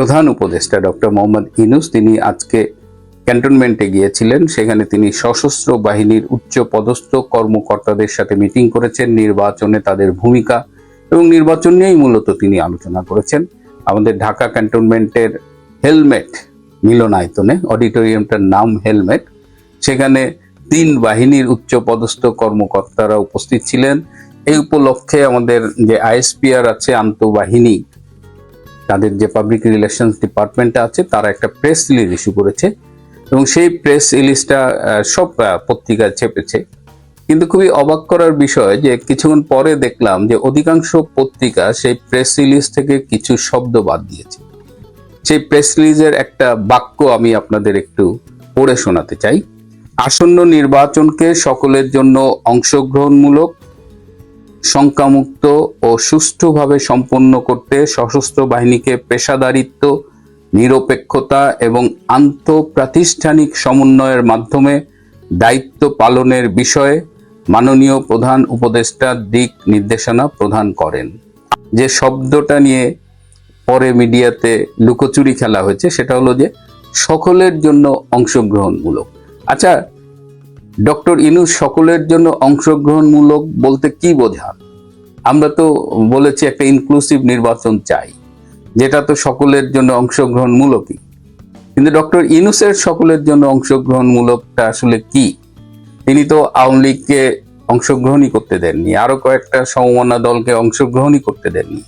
প্রধান উপদেষ্টা ডক্টর মোহাম্মদ ইনুস, তিনি আজকে ক্যান্টনমেন্টে গিয়েছিলেন। সেখানে তিনি সশস্ত্র বাহিনীর উচ্চ পদস্থ কর্মকর্তাদের সাথে মিটিং করেছেন। নির্বাচনে তাদের ভূমিকা এবং নির্বাচন নিয়েই মূলত তিনি আলোচনা করেছেন। আমাদের ঢাকা ক্যান্টনমেন্টের হেলমেট মিলনায়তনে, অডিটোরিয়ামটার নাম হেলমেট। সেখানে তিন বাহিনীর উচ্চ পদস্থ কর্মকর্তারা উপস্থিত ছিলেন। এই উপলক্ষে আমাদের যে আইএসপিআর আছে, আন্তঃবাহিনী তাদের যে পাবলিক রিলেশনস ডিপার্টমেন্ট আছে, তারা একটা প্রেস রিলিজ ইস্যু করেছে। এবং সেই প্রেস রিলিজটা সব পত্রিকায় ছেপেছে। কিন্তু খুবই অবাক করার বিষয় যে কিছুক্ষণ পরে দেখলাম যে অধিকাংশ পত্রিকা সেই প্রেস রিলিজ থেকে কিছু শব্দ বাদ দিয়েছে। সেই প্রেস রিলিজের একটা বাক্য আমি আপনাদের একটু পড়ে শোনাতে চাই। আসন্ন নির্বাচনকে সকলের জন্য অংশগ্রহণমূলক শঙ্কামুক্ত ও সুষ্ঠুভাবে সম্পন্ন করতে সশস্ত্র বাহিনীকে পেশাদারিত্ব, নিরপেক্ষতা এবং আন্তঃপ্রাতিষ্ঠানিক সমন্বয়ের মাধ্যমে দায়িত্ব পালনের বিষয়ে মাননীয় প্রধান উপদেষ্টা দিক নির্দেশনা প্রদান করেন। যে শব্দটা নিয়ে পরে মিডিয়াতে লুকোচুরি খেলা হয়েছে সেটা হলো যে সকলের জন্য অংশগ্রহণমূলক। আচ্ছা ডক্টর ইনুস সকলের জন্য অংশগ্রহণমূলক বলতে কি বোঝান? আমরা তো বলেছি একটা ইনক্লুসিভ নির্বাচন চাই, যেটা তো সকলের জন্য অংশগ্রহণমূলকই। কিন্তু ডক্টর ইনুসের সকলের জন্য অংশগ্রহণমূলকটা আসলে কি? তিনি তো আওয়ামী লীগকে অংশগ্রহণই করতে দেননি আরও কয়েকটা সমমনা দলকে অংশগ্রহণই করতে দেননি।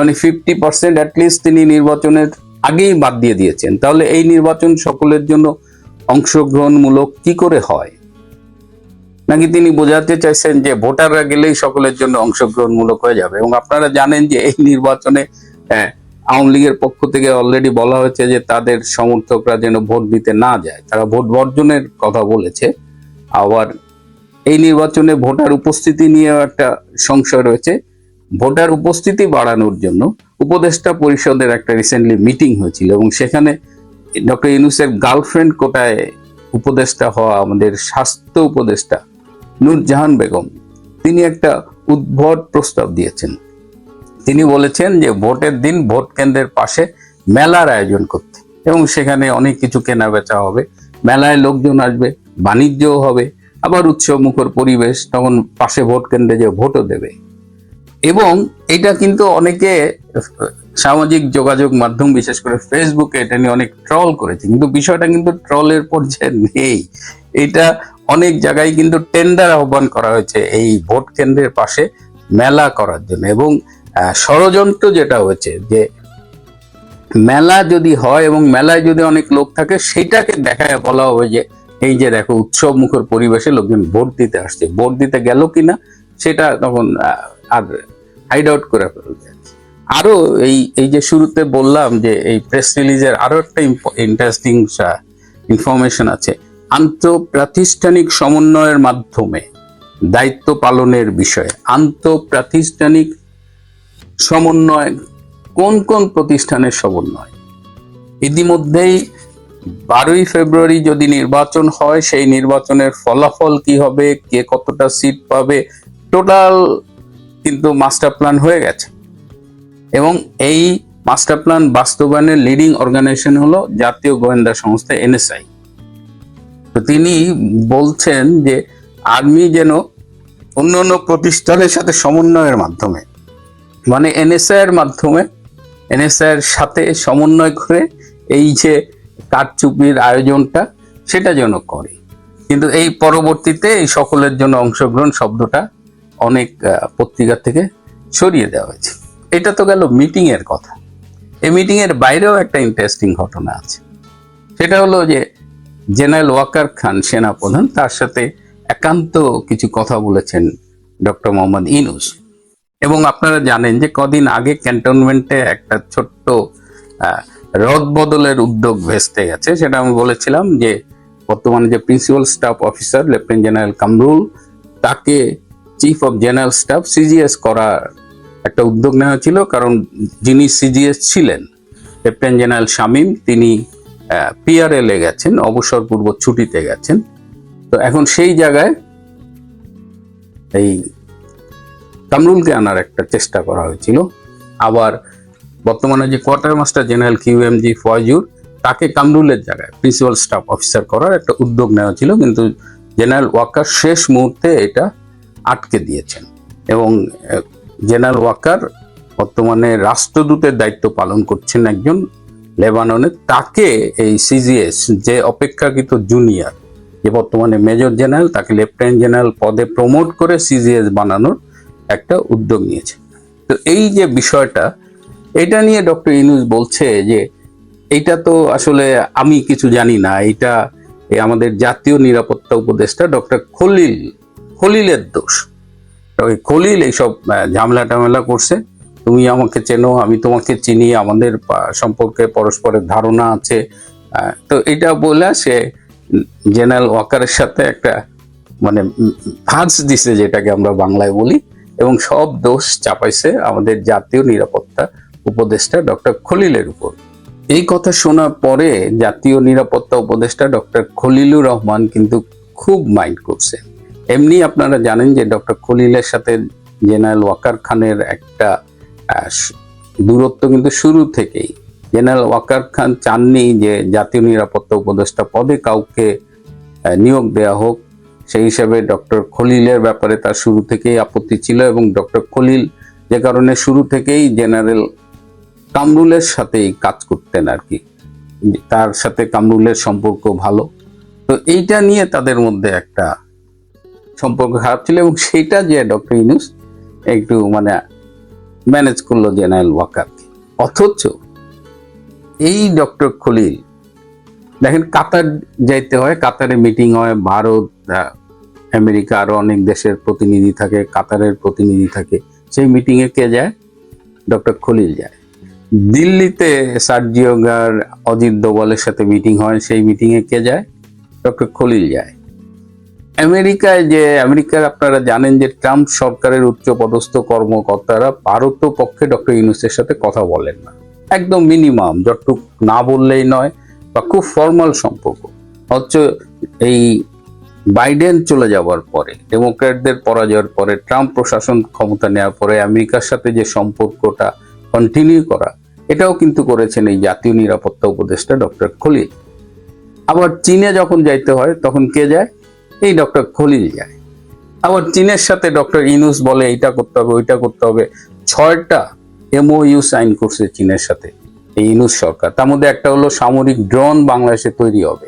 মানে ফিফটি পার্সেন্ট অ্যাটলিস্ট তিনি নির্বাচনের আগেই বাদ দিয়ে দিয়েছেন। তাহলে এই নির্বাচন সকলের জন্য অংশগ্রহণমূলক কি করে হয়? নাকি তিনি বোঝাতে চাইছেন যে ভোটাররা গেলেই সকলের জন্য অংশগ্রহণমূলক হয়ে যাবে? এবং আপনারা জানেন যে এই নির্বাচনে আহ, আওয়ামী লীগের পক্ষ থেকে অলরেডি বলা হয়েছে যে তাদের সমর্থকরা যেন ভোট দিতে না যায়। তারা ভোট বর্জনের কথা বলেছে। আবার এই নির্বাচনে ভোটার উপস্থিতি নিয়েও একটা সংশয় রয়েছে। ভোটার উপস্থিতি বাড়ানোর জন্য উপদেষ্টা পরিষদের একটা রিসেন্টলি মিটিং হয়েছিল এবং সেখানে ডক্টর ইউনুসের গার্লফ্রেন্ড কোটায় উপদেষ্টা হওয়া আমাদের স্বাস্থ্য উপদেষ্টা নূরজাহান বেগম, তিনি একটা উদ্ভট প্রস্তাব দিয়েছেন। তিনি বলেছেন যে, ভোটের দিন ভোট কেন্দ্রের পাশে মেলার আয়োজন করতে। এবং সেখানে অনেক কিছু কেনা বেচা হবে। মেলায় লোকজন আসবে, বাণিজ্যও হবে। আবার উৎসব মুখর পরিবেশ, তখন পাশে ভোট কেন্দ্রে যে ভোটও দেবে। এবং এটা কিন্তু অনেকে, সামাজিক যোগাযোগ মাধ্যম, বিশেষ করে ফেসবুকে এটা নিয়ে অনেক ট্রল করেছে। কিন্তু বিষয়টা কিন্তু ট্রলের পর্যায়ে নেই। এটা অনেক জায়গায় কিন্তু টেন্ডার আহ্বান করা হয়েছে এই ভোট কেন্দ্রের পাশে মেলা করার জন্য এবং ষড়যন্ত্র যেটা হয়েছে যে মেলা যদি হয় এবং মেলায় যদি অনেক লোক থাকে সেটাকে দেখায় বলা হবে যে, এই যে দেখো উৎসব মুখর পরিবেশে লোকজন ভোট দিতে আসছে। ভোট দিতে গেল কিনা সেটা তখন আর হাইড আউট করে ফেলবে। আরও এই এই যে শুরুতে বললাম যে এই প্রেস রিলিজের আরও একটা ইন্টারেস্টিং ইনফরমেশন আছে। আন্তঃপ্রাতিষ্ঠানিক সমন্বয়ের মাধ্যমে দায়িত্ব পালনের বিষয়ে আন্তঃপ্রাতিষ্ঠানিক সমন্বয় কোন কোন প্রতিষ্ঠানের সমন্বয়? ইতিমধ্যেই বারোই ফেব্রুয়ারি যদি নির্বাচন হয়, সেই নির্বাচনের ফলাফল কি হবে, কে কতটা সিট পাবে, টোটাল কিন্তু মাস্টার প্ল্যান হয়ে গেছে। এবং এই মাস্টার প্ল্যান বাস্তবায়নের লিডিং অর্গানাইজেশন হলো জাতীয় গোয়েন্দা সংস্থা এনএসআই। তো তিনি বলছেন যে আর্মি যেন অন্য অন্য প্রতিষ্ঠানের সাথে সমন্বয়ের মাধ্যমে মানে এনএসআই এর মাধ্যমে এনএসআই এর সাথে সমন্বয় করে এই যে কারচুপির আয়োজনটা সেটা যেন করে। কিন্তু এই পরবর্তীতে এই সকলের জন্য অংশগ্রহণ শব্দটা অনেক পত্রিকা থেকে সরিয়ে দেওয়া হয়েছে। এটা তো গেল মিটিং এর কথা। এই মিটিং এর বাইরেও একটা ইন্টারেস্টিং ঘটনা আছে। সেটা হলো যে জেনারেল ওয়াকার খান, সেনাপ্রধান, তার সাথে একান্ত কিছু কথা বলেছেন ডক্টর মোহাম্মদ ইনুস এবং আপনারা জানেন যে কদিন আগে ক্যান্টনমেন্টে একটা ছোট্ট রদ বদলের উদ্যোগ ভেস্তে গেছে। সেটা আমি বলেছিলাম যে বর্তমানে যে principal staff officer, lieutenant general Kamrul, তাকে chief of general staff CGS করার একটা উদ্যোগ নেওয়া ছিল কারণ যিনি সিজিএস ছিলেন, লেফটেন্যান্ট জেনারেল শামীম, তিনি পিআরএলে গেছেন অবসর পূর্ব ছুটিতে গেছেন। তো এখন সেই জায়গায় এই কামরুলকে আনার একটা চেষ্টা করা হয়েছিল। আবার বর্তমানে যে quartermaster general Q M G Faizur তাকে কামরুলের জায়গায় প্রিন্সিপাল স্টাফ অফিসার করার একটা উদ্যোগ নেওয়া ছিল, কিন্তু জেনারেল ওয়াকার শেষ মুহূর্তে এটা আটকে দিয়েছেন। এবং জেনারেল ওয়াকার বর্তমানে রাষ্ট্রদূতের দায়িত্ব পালন করছেন একজন লেবাননে তাকে এই সিজিএস যে অপেক্ষাকৃত জুনিয়র যে বর্তমানে মেজর জেনারেল তাকে লেফটেন্যান্ট জেনারেল পদে প্রমোট করে সিজিএস বানানোর একটা উদ্যোগ নিয়েছে। তো এই যে বিষয়টা, এটা নিয়ে ডক্টর ইনুস বলছে যে এইটা তো আসলে আমি কিছু জানি না এটা আমাদের জাতীয় নিরাপত্তা উপদেষ্টা ডক্টর খলিল, খলিলের দোষ। খলিল এইসব ঝামেলা টামেলা করছে। তুমি আমাকে চেনো, আমি তোমাকে চিনি, আমাদের সম্পর্কে পরস্পরের ধারণা আছে। তো এটা বলে সে জেনারেল ওয়াকারের সাথে একটা মানে ভাঁজ দিছে যেটাকে আমরা বাংলায় বলি, এবং সব দোষ চাপাইছে আমাদের জাতীয় নিরাপত্তা উপদেষ্টা ডক্টর খলিলের উপর। এই কথা শোনার পরে জাতীয় নিরাপত্তা উপদেষ্টা ডক্টর খলিলুর রহমান কিন্তু খুব মাইন্ড করছে। এমনি আপনারা জানেন যে ডক্টর খলিলের সাথে জেনারেল ওয়াকার খানের একটা দূরত্ব কিন্তু শুরু থেকেই। জেনারেল ওয়াকার খান চাননি যে জাতীয় নিরাপত্তা উপদেষ্টা পদে কাউকে নিয়োগ দেওয়া হোক। সেই হিসাবে ডক্টর খলিলের ব্যাপারে তার শুরু থেকেই আপত্তি ছিল এবং ডক্টর খলিল যে কারণে শুরু থেকেই জেনারেল কামরুলের সাথেই কাজ করতেন আর কি। তার সাথে কামরুলের সম্পর্ক ভালো। তো এইটা নিয়ে তাদের মধ্যে একটা সম্পর্ক খারাপ ছিল এবং সেইটা যে ডক্টর ইনুস একটু মানে ম্যানেজ করল জেনারেল ওয়াকারকে অথচ এই ডক্টর খলিল, দেখেন কাতার যাইতে হয়, কাতারে মিটিং হয়, ভারত আমেরিকা আরও অনেক দেশের প্রতিনিধি থাকে, কাতারের প্রতিনিধি থাকে। সেই মিটিংয়ে কে যায়? ডক্টর খলিল যায়। দিল্লিতে সার্জিওগার অজিত দোভালের সাথে মিটিং হয়, সেই মিটিংয়ে কে যায়? ডক্টর খলিল যায়। আমেরিকায় যে, আমেরিকার আপনারা জানেন যে ট্রাম্প সরকারের উচ্চ পদস্থ কর্মকর্তারা ভারত পক্ষে ডক্টর ইউনুসের সাথে কথা বলেন না। একদম মিনিমাম, যতটুক না বললেই নয় বা খুব ফর্মাল সম্পর্ক। অথচ এই বাইডেন চলে যাওয়ার পরে, ডেমোক্র্যাটদের পরাজয়ের পরে, ট্রাম্প প্রশাসন ক্ষমতা নেওয়ার পরে, আমেরিকার সাথে যে সম্পর্কটা কন্টিনিউ করা, এটাও কিন্তু করেছেন এই জাতীয় নিরাপত্তা উপদেষ্টা ডক্টর খলিল। আবার চীনে যখন যাইতে হয়, তখন কে যায়? এই ডক্টর খলিল যায় আবার চীনের সাথে ডক্টর ইনুস বলে, এইটা করতে হবে, ওইটা করতে হবে। ছয়টা এমওইউ সাইন করছে চীনের সাথে, এই ইনুস সরকার। তার মধ্যে একটা হলো সামরিক ড্রোন বাংলাদেশে তৈরি হবে।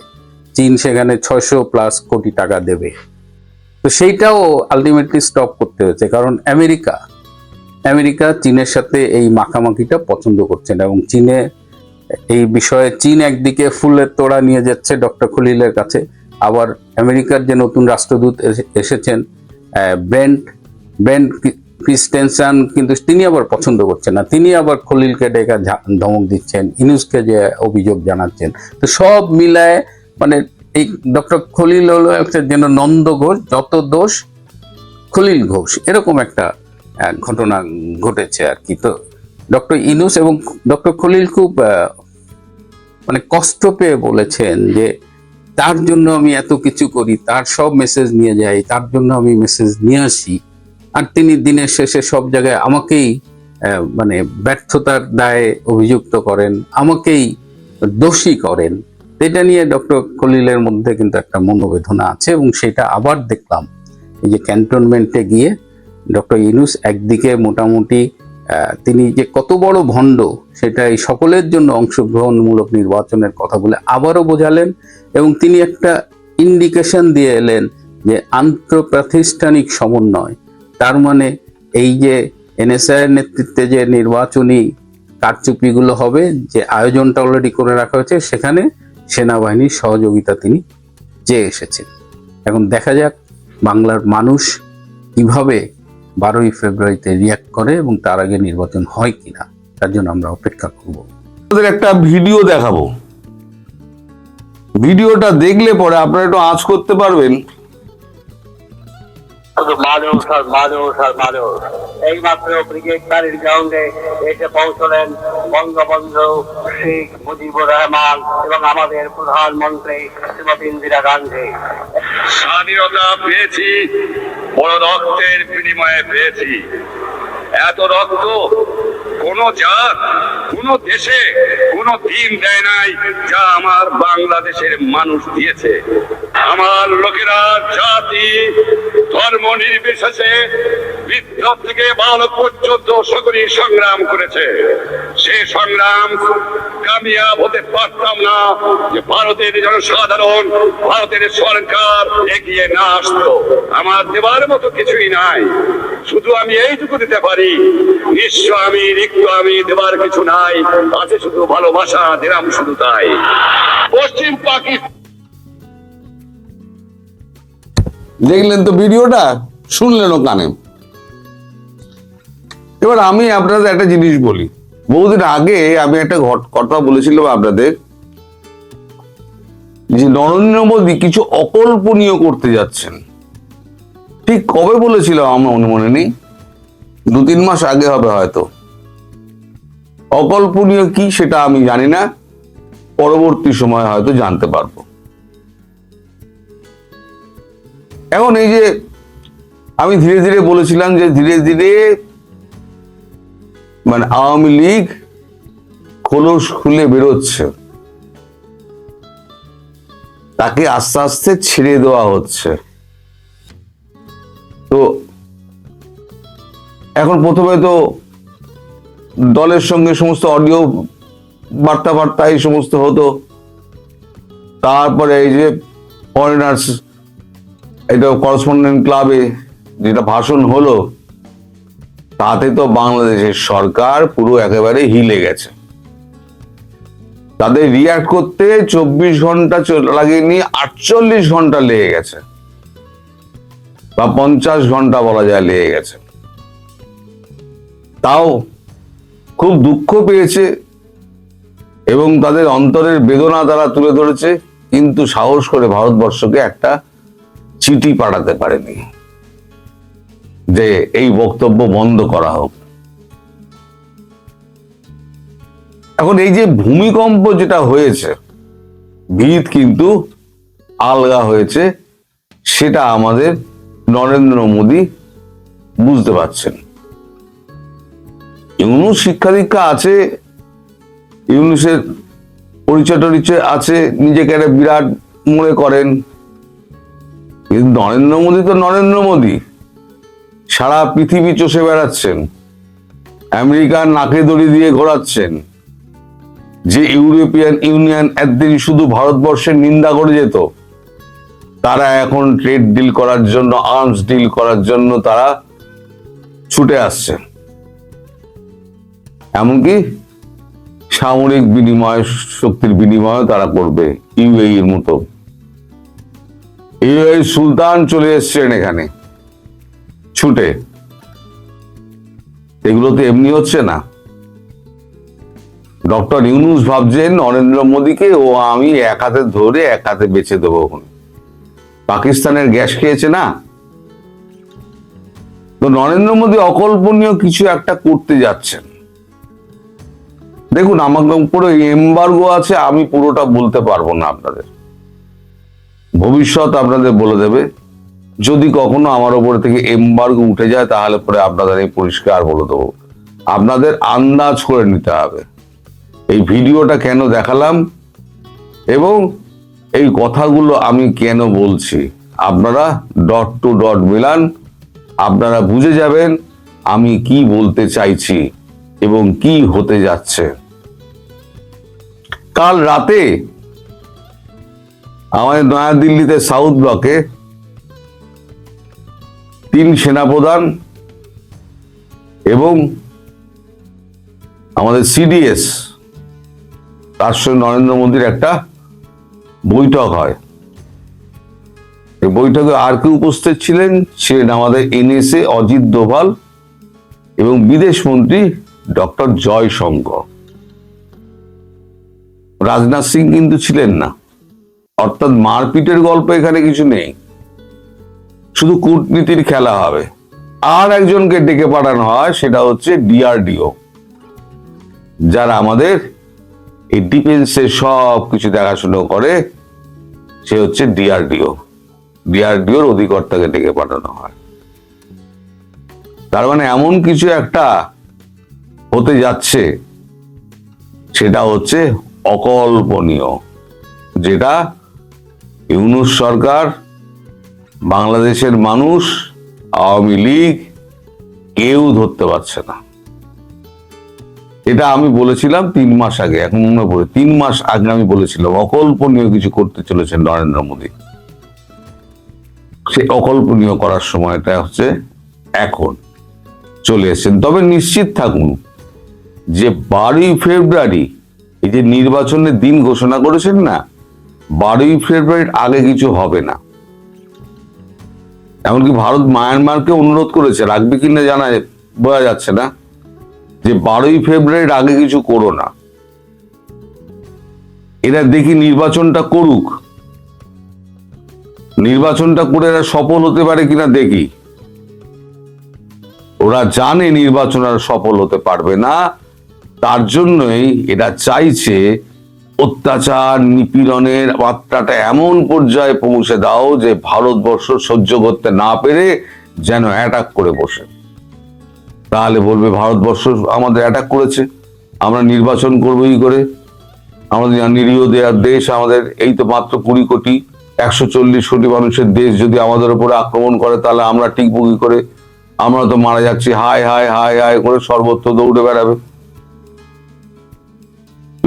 চীন সেখানে ছয়শো প্লাস কোটি টাকা দেবে। তো সেইটাও আলটিমেটলি স্টপ করতে হয়েছে, কারণ আমেরিকা আমেরিকা চীনের সাথে এই মাখামাখিটা পছন্দ করছে না, এবং চীনে এই বিষয়ে চীন একদিকে ফুলের তোড়া নিয়ে যাচ্ছে ডক্টর খলিলের কাছে। আবার আমেরিকার যে নতুন রাষ্ট্রদূত এসে- এসেছেন ব্রেন্ট ব্রেন্ট ক্রি- ক্রিস্টেনসন কিন্তু তিনি আবার পছন্দ করছেন না। তিনি আবার খলিলকে ডেকে ধমক দিচ্ছেন, ইনুসকে যে অভিযোগ জানাচ্ছেন। তো সব মিলায় মানে এই ডক্টর খলিল হলো একটা যেন নন্দ ঘোষ, যত দোষ, খলিল ঘোষ। এরকম একটা ঘটনা ঘটেছে আর কি। তো ডক্টর ইনুস এবং ডক্টর খলিল খুব মানে কষ্ট পেয়ে বলেছেন যে তার জন্য আমি এত কিছু করি, তার সব মেসেজ নিয়ে যাই, তার জন্য আমি মেসেজ নিয়ে আসি। আর তিনি দিনের শেষে সব জায়গায় আমাকেই মানে ব্যর্থতার দায়ে অভিযুক্ত করেন, আমাকেই দোষী করেন। এটা নিয়ে ডক্টর খলিলের মধ্যে কিন্তু একটা মনোবেদনা আছে এবং সেটা আবার দেখলাম। এই যে ক্যান্টনমেন্টে গিয়ে ডক্টর ইনুস একদিকে মোটামুটি তিনি যে কত বড় ভণ্ড সেটা এই সকলের জন্য অংশগ্রহণমূলক নির্বাচনের কথা বলে আবারও বোঝালেন এবং তিনি একটা ইন্ডিকেশন দিয়ে এলেন যে আন্তঃপ্রাতিষ্ঠানিক সমন্বয়। তার মানে এই যে এনএসআই নেতৃত্বে যে নির্বাচনী কারচুপিগুলো হবে, যে আয়োজনটা অলরেডি করে রাখা হয়েছে, সেখানে সেনাবাহিনীর সহযোগিতা তিনি চেয়ে এসেছেন। এখন দেখা যাক বাংলার মানুষ কীভাবে বারোই ফেব্রুয়ারিতে রিয়াক্ট করে এবং তার আগে নির্বাচন হয় কিনা, তার জন্য আমরা অপেক্ষা করব। আপনাদের একটা ভিডিও দেখাবো। ভিডিওটা দেখলে পরে আপনারা একটু আঁচ করতে পারবেন। মানুষ আর মানুষ আর মানুষ এইমাত্র ব্রিগেড বাড়ির গ্রাউন্ডে এসে পৌঁছলেন বঙ্গবন্ধু শেখ মুজিবুর রহমান এবং আমাদের প্রধানমন্ত্রী শ্রীমতী ইন্দিরা গান্ধী। স্বাধীনতা পেয়েছি, বড় রক্তের বিনিময়ে পেয়েছি। এত রক্ত কোন জাত, কোন দেশে কোন দিন দেয় নাই যা আমার বাংলাদেশের মানুষ দিয়েছে। আমার লোকেরা জাতি, ধর্ম নির্বিশেষে বৃদ্ধ থেকে বালক পর্যন্ত সকলেই সংগ্রাম করেছে। সে সংগ্রাম কামিয়াব হতে পারতাম না যে ভারতের জনসাধারণ, ভারতের সরকার এগিয়ে না আসতো। আমার দেবার মতো কিছুই নাই। শুধু আমি এইটুকু দিতে পারি। নিঃস্ব আমি রিক্ত আমি দেবার কিছু নাই। আছে শুধু ভালোবাসা, দিলাম শুধু তাই। পশ্চিম পাকিস্তান। দেখলেন তো ভিডিওটা? শুনলেন ও কানে এবার আমি আপনাদের একটা জিনিস বলি। বহুদিন আগে আমি একটা কথা বলেছিলাম আপনাদের যে নরেন্দ্র মোদী কিছু অকল্পনীয় করতে যাচ্ছেন। ঠিক কবে বলেছিলাম আমার মনে মনে নেই? দু তিন মাস আগে হবে হয়তো। অকল্পনীয় কি সেটা আমি জানি না। পরবর্তী সময় হয়তো জানতে পারব। এখন এই যে আমি ধীরে ধীরে বলেছিলাম যে ধীরে ধীরে মানে আওয়ামী লীগ খোলস খুলে বেরোচ্ছে। তাকে আস্তে আস্তে ছেড়ে দেওয়া হচ্ছে। তো এখন প্রথমে তো দলের সঙ্গে সমস্ত অডিও বার্তা বার্তা এই সমস্ত হতো। তারপরে এই যে ফরেনার্স এটা করসপন্ডেন্ট ক্লাবে যেটা ভাষণ হলো, তাতে তো বাংলাদেশের সরকার পুরো একেবারে হিলে গেছে। তাদের রিয়াক্ট করতে চব্বিশ ঘণ্টা লাগেনি, আটচল্লিশ ঘণ্টা লেগে গেছে। বা পঞ্চাশ ঘণ্টা বলা যায় লেগে গেছে। তাও খুব দুঃখ পেয়েছে এবং তাদের অন্তরের বেদনা তারা তুলে ধরেছে, কিন্তু সাহস করে ভারতবর্ষকে একটা চিঠি পাঠাতে পারেনি যে এই বক্তব্য বন্ধ করা হোক। এখন এই যে ভূমিকম্প যেটা হয়েছে, ভিত কিন্তু আলগা হয়েছে, সেটা আমাদের নরেন্দ্র মোদী বুঝতে পারছেন। ইউনুস শিক্ষা দীক্ষা আছে, ইউনুসের পরিচয় টরিচয় আছে, নিজেকে একটা বিরাট মনে করেন। কিন্তু নরেন্দ্র মোদী তো নরেন্দ্র মোদী। সারা পৃথিবী চষে বেড়াচ্ছেন। আমেরিকার নাকে দড়ি দিয়ে ঘোরাচ্ছেন। যে ইউরোপিয়ান ইউনিয়ন একদিন শুধু ভারতবর্ষের নিন্দা করে যেত, তারা এখন ট্রেড ডিল করার জন্য, আর্মস ডিল করার জন্য তারা ছুটে আসছে এমনকি সামরিক বিনিময়, শক্তির বিনিময় তারা করবে ইউএই এর মতো। ইউএই সুলতান চলে এসছেন এখানে, ছুটে। এগুলো তো এমনি হচ্ছে না। ডক্টর ইউনুস ভাবছেন, নরেন্দ্র মোদীকে ও আমি এক হাতে ধরে এক হাতে বেঁচে দেবো পাকিস্তানের গ্যাস খেয়েছে না? তো নরেন্দ্র মোদী অকল্পনীয় কিছু একটা করতে যাচ্ছেন। দেখুন আমাকে উপরে এম্বার্গো আছে, আমি পুরোটা বলতে পারব না আপনাদের। ভবিষ্যৎ আপনাদের বলে দেবে। যদি কখনো আমার ওপর থেকে এম্বার্গো উঠে যায়, তাহলে পরে আপনাদের এই পরিষ্কার বলে দেবো। আপনাদের আন্দাজ করে নিতে হবে। এই ভিডিওটা কেন দেখালাম? এবং এই কথাগুলো আমি কেন বলছি? আপনারা ডট টু ডট মিলান। আপনারা বুঝে যাবেন আমি কি বলতে চাইছি এবং কি হতে যাচ্ছে। কাল রাতে আমাদের নয়াদিল্লিতে সাউথ ব্লকে তিন সেনাপ্রধান এবং আমাদের সিডিএস, তার সঙ্গে নরেন্দ্র মোদীর একটা বৈঠক হয়। এই বৈঠকে আর কেউ উপস্থিত ছিলেন? ছিলেন আমাদের এনএসএ অজিত দোভাল এবং বিদেশ মন্ত্রী ডক্টর জয়শঙ্কর। রাজনাথ সিং কিন্তু ছিলেন না। অর্থাৎ মারপিটের গল্প এখানে কিছু নেই। শুধু কূটনীতির খেলা হবে। আর একজনকে ডেকে পাঠানো হয়, সেটা হচ্ছে ডিআরডিও। যারা আমাদের এই ডিফেন্সের সব কিছু দেখাশুনো করে, সে হচ্ছে ডিআরডিও। ডিআরডিওর অধিকর্তাকে ডেকে পাঠানো হয়। তার মানে এমন কিছু একটা হতে যাচ্ছে, সেটা হচ্ছে অকল্পনীয়, যেটা ইউনুস সরকার, বাংলাদেশের মানুষ, আওয়ামী লীগ কেউ ধরতে পারছে না। এটা আমি বলেছিলাম তিন মাস আগে, এখন মনে পড়ে, তিন মাস আগে আমি বলেছিলাম, অকল্পনীয় কিছু করতে চলেছেন নরেন্দ্র মোদী। সে অকল্পনীয় করার সময়টা হচ্ছে এখন, চলে এসেছেন। তবে নিশ্চিত থাকুন যে বারোই ফেব্রুয়ারি এই যে নির্বাচনের দিন ঘোষণা করেছেন না, বারোই ফেব্রুয়ারির আগে কিছু হবে না। এমনকি ভারত মায়ানমারকে অনুরোধ করেছে, রাখবে কিনা জানা বোঝা যাচ্ছে না, যে বারোই ফেব্রুয়ারির আগে কিছু করো না। এরা দেখি নির্বাচনটা করুক। নির্বাচনটা করে এরা সফল হতে পারে কিনা দেখি। ওরা জানে নির্বাচন আর সফল হতে পারবে না। তার জন্যই এরা চাইছে অত্যাচার, নিপীড়নের মাত্রাটা এমন পর্যায়ে পৌঁছে দাও যে ভারতবর্ষ সহ্য করতে না পেরে যেন অ্যাটাক করে বসে। তাহলে বলবে, ভারতবর্ষ আমাদের অ্যাটাক করেছে। আমরা নির্বাচন করব কি করে। আমাদের নিরীহ দেয়ার দেশ, আমাদের এই তো মাত্র কুড়ি কোটি, একশো চল্লিশ কোটি মানুষের দেশ যদি আমাদের উপরে আক্রমণ করে, তাহলে আমরা টিকবো কি করে। আমরা তো মারা যাচ্ছি। হায় হায় হায় হায়, করে সর্বত্র দৌড়ে বেড়াবে।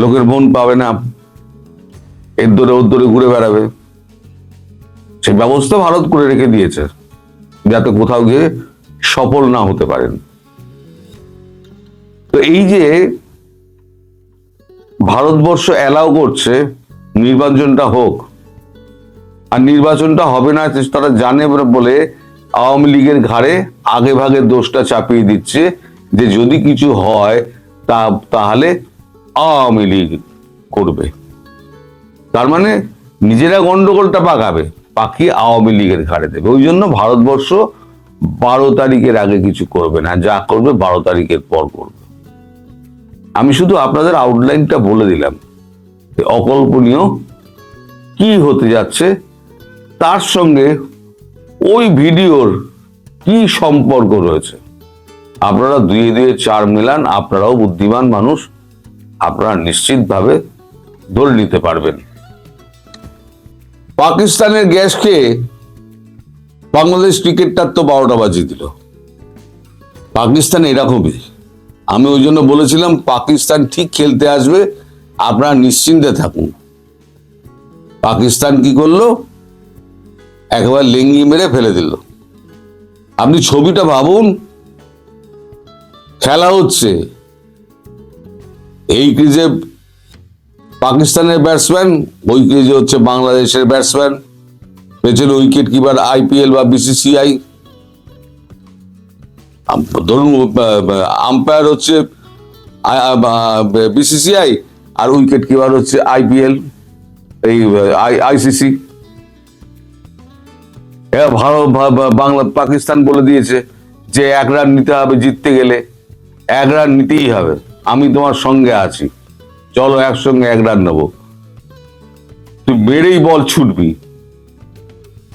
লোকের মন পাবে না। এর দরে ওর দরে ঘুরে বেড়াবে। সেই ব্যবস্থা ভারত করে রেখে দিয়েছে, যাতে কোথাও গিয়ে সফল না হতে পারেন। তো এই যে ভারতবর্ষ অ্যালাউ করছে, নির্বাচনটা হোক। আর নির্বাচনটা হবে না তারা জানে বলে আওয়ামী লীগের ঘাড়ে আগে ভাগে দোষটা চাপিয়ে দিচ্ছে যে যদি কিছু হয়, তা তাহলে আওয়ামী লীগ করবে। তার মানে নিজেরা গন্ডগোলটা পাকাবে, পাকিয়ে আওয়ামী লীগের ঘাড়ে দেবে। ওই জন্য ভারতবর্ষ বারো তারিখের আগে কিছু করবে না, যা করবে বারো তারিখের পর করবে। আমি শুধু আপনাদের আউটলাইনটা বলে দিলাম অকল্পনীয় কি হতে যাচ্ছে, তার সঙ্গে ওই ভিডিওর কি সম্পর্ক রয়েছে। আপনারা দুয়ে দুয়ে চার মেলান, আপনারাও বুদ্ধিমান মানুষ আপনারা নিশ্চিতভাবে ধরে নিতে পারবেন। পাকিস্তানের গ্যাস খেয়ে বাংলাদেশ ক্রিকেটটার তো বারোটা বাজিয়ে দিল। পাকিস্তান এরকমই। আমি ওই জন্য বলেছিলাম, পাকিস্তান ঠিক খেলতে আসবে, আপনারা নিশ্চিন্তে থাকুন। পাকিস্তান কি করল? একবার লেঙ্গি মেরে ফেলে দিল। আপনি ছবিটা ভাবুন, খেলা হচ্ছে। এই ক্রিজে পাকিস্তানের ব্যাটসম্যান ওই ক্রিজে হচ্ছে বাংলাদেশের ব্যাটসম্যান পেছনে উইকেট কিপার আইপিএল বা বিসিসিআই ধরুন আম্পায়ার হচ্ছে বিসিসিআই আর উইকেট কিপার হচ্ছে আইপিএল এই আইসিসি ভারত বাংলা, পাকিস্তান বলে দিয়েছে যে এক রান নিতে হবে জিততে গেলে, এক রান নিতেই হবে। আমি তোমার সঙ্গে আছি। চলো একসঙ্গে এক রান নেব। তুই মেরেই বল ছুটবি।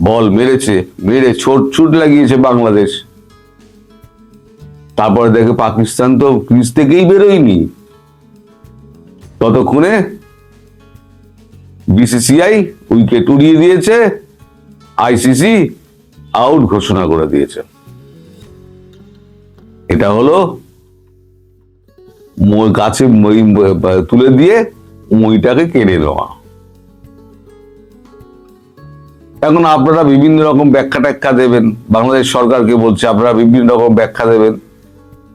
বল মেরেছে, মেরে ছোট, ছুট লাগিয়েছে বাংলাদেশ। তারপরে দেখে পাকিস্তান তো ক্রিজ থেকেই বেরোয়নি। ততক্ষণে বিসিসিআই উইকেট উড়িয়ে দিয়েছে, আইসিসি আউট ঘোষণা করে দিয়েছে। এটা হলো গাছে তুলে দিয়ে মইটাকে কেড়ে নেওয়া। এখন আপনারা বিভিন্ন রকম ব্যাখ্যা ট্যাখ্যা দেবেন। বাংলাদেশ সরকারকে বলছে আপনারা বিভিন্ন রকম ব্যাখ্যা দেবেন।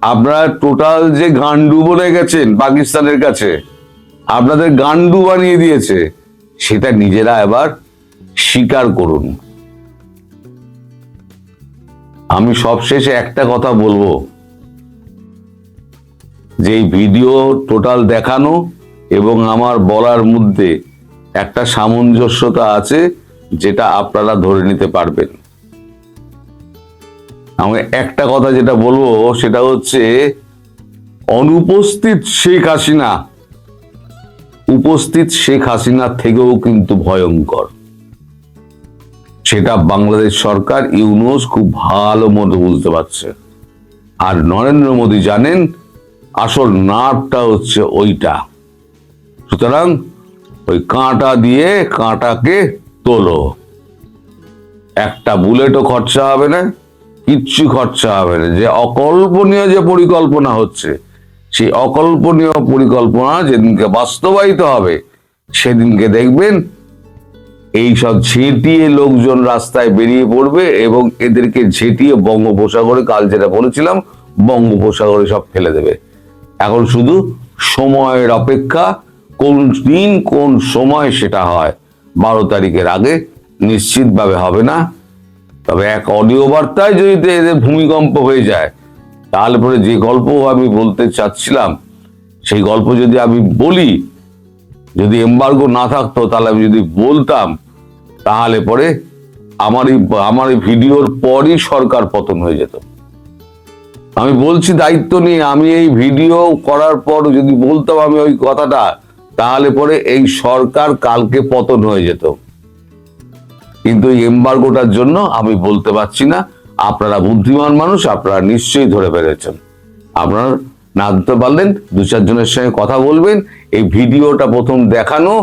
আপনারা টোটাল যে গান্ডু বলে গেছেন পাকিস্তানের কাছে, আপনাদের গান্ডু বানিয়ে দিয়েছে, সেটা নিজেরা এবার স্বীকার করুন। আমি সবশেষে একটা কথা বলব। যে ভিডিও টোটাল দেখানো এবং আমার বলার মধ্যে একটা সামঞ্জস্যতা আছে যেটা আপনারা ধরে নিতে পারবেন। আমি একটা কথা যেটা বলব, সেটা হচ্ছে অনুপস্থিত শেখ হাসিনা, উপস্থিত শেখ হাসিনা থেকেও কিন্তু ভয়ঙ্কর। সেটা বাংলাদেশ সরকার, ইউনুস খুব ভালো মতো বুঝতে পারছে। আর নরেন্দ্র মোদী জানেন আসল নার্ভটা হচ্ছে ওইটা। সুতরাং ওই কাঁটা দিয়ে কাঁটাকে তোলো। একটা বুলেটও খরচা হবে না, কিচ্ছু খরচা হবে না। যে অকল্পনীয় যে পরিকল্পনা হচ্ছে, সেই অকল্পনীয় পরিকল্পনা যেদিনকে বাস্তবায়িত হবে, সেদিনকে দেখবেন এই সব ঝেঁটিয়ে লোকজন রাস্তায় বেরিয়ে পড়বে এবং এদেরকে ঝেঁটিয়ে বঙ্গোপসাগরে, কাল যেটা বলেছিলাম, বঙ্গোপসাগরে সব ফেলে দেবে। এখন শুধু সময়ের অপেক্ষা, কোন দিন, কোন সময় সেটা হয়। বারো তারিখের আগে নিশ্চিতভাবে হবে না। তবে এক অডিও বার্তায় যদি এদের ভূমিকম্প হয়ে যায়, তাহলে পরে যে গল্প আমি বলতে চাচ্ছিলাম, সেই গল্প যদি আমি বলি, যদি এম্বার্গো না থাকতো, তাহলে আমি যদি বলতাম, তাহলে পরে আমার এই আমার এই ভিডিওর পরই সরকার পতন হয়ে যেত। আমি বলছি দায়িত্ব নিয়ে, আমি এই ভিডিও করার পর যদি বলতাম আমি ওই কথাটা, তাহলে পরে এই সরকার কালকে পতন হয়ে যেত। কিন্তু এম্বার্গোটার জন্য আমি বলতে পারছি না, আপনারা বুদ্ধিমান মানুষ, আপনারা নিশ্চয়ই ধরে ফেলেছেন। আপনারা না দিতে পারলেন, দু চারজনের সঙ্গে কথা বলবেন, এই ভিডিওটা প্রথম দেখানো,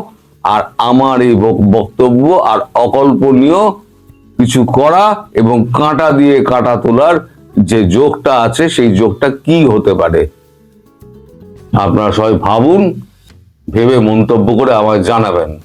আর আমার এই বক্তব্য আর অকল্পনীয় কিছু করা এবং কাঁটা দিয়ে কাঁটা তোলার যে যোগটা আছে, সেই যোগটা কি হতে পারে? আপনারা সবাই ভাবুন, ভেবে মন্তব্য করে আমায় জানাবেন।